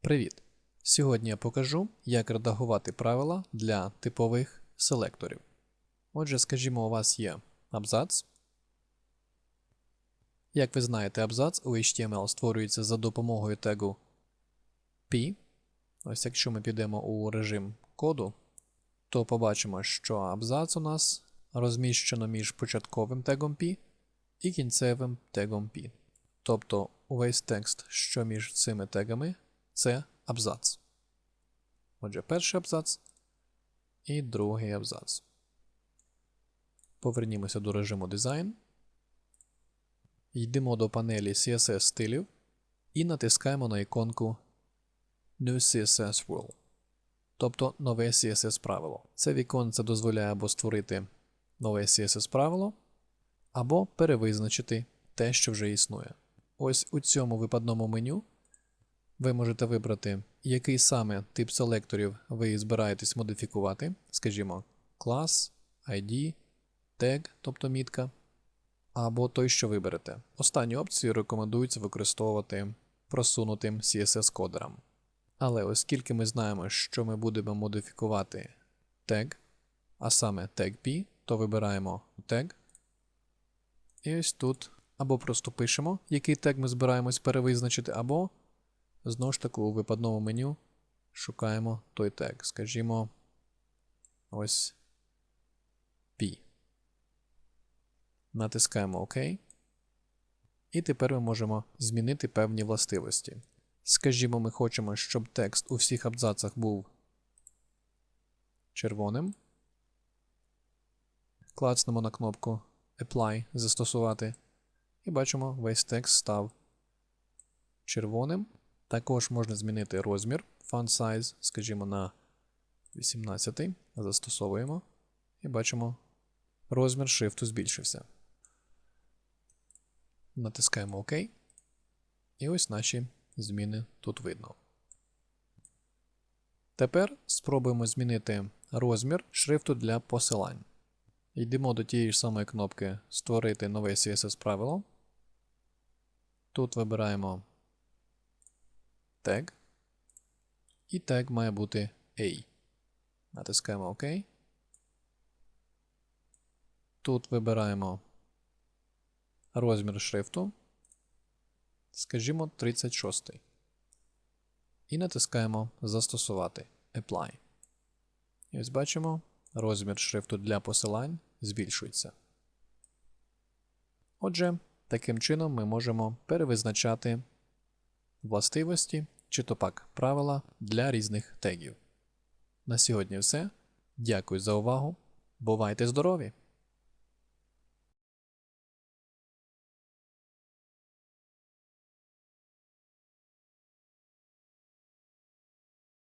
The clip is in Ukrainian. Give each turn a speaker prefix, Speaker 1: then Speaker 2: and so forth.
Speaker 1: Привіт! Сьогодні я покажу, як редагувати правила для типових селекторів. Отже, скажімо, у вас є абзац. Як ви знаєте, абзац у HTML створюється за допомогою тегу P. Ось якщо ми підемо у режим коду, то побачимо, що абзац у нас розміщено між початковим тегом P і кінцевим тегом P. Тобто увесь текст, що між цими тегами, це абзац. Отже, перший абзац і другий абзац. Повернімося до режиму дизайн. Йдемо до панелі CSS стилів і натискаємо на іконку New CSS Rule, тобто нове CSS правило. Це віконце дозволяє або створити нове CSS правило, або перевизначити те, що вже існує. Ось у цьому випадному меню ви можете вибрати, який саме тип селекторів ви збираєтесь модифікувати, скажімо, клас, ID, тег, тобто мітка, або той, що виберете. Останню опцію рекомендується використовувати просунутим CSS-кодерам. Але оскільки ми знаємо, що ми будемо модифікувати тег, а саме тег P, то вибираємо тег. І ось тут або просто пишемо, який тег ми збираємось перевизначити, або знову ж таки у випадному меню шукаємо той тег. Скажімо, ось P. Натискаємо ОК. І тепер ми можемо змінити певні властивості. Скажімо, ми хочемо, щоб текст у всіх абзацах був червоним. Клацнемо на кнопку Apply застосувати. І бачимо, весь текст став червоним. Також можна змінити розмір font size, скажімо, на 18. Застосовуємо. І бачимо, розмір шрифту збільшився. Натискаємо ОК. І ось наші зміни тут видно. Тепер спробуємо змінити розмір шрифту для посилань. Йдемо до тієї ж самої кнопки Створити нове CSS правило. Тут вибираємо тег. І тег має бути A. Натискаємо ОК. Тут вибираємо розмір шрифту. Скажімо, 36. І натискаємо Застосувати Apply. І ось бачимо, розмір шрифту для посилань збільшується. Отже, таким чином ми можемо перевизначати властивості чи то пак правила для різних тегів. На сьогодні все. Дякую за увагу. Бувайте здорові!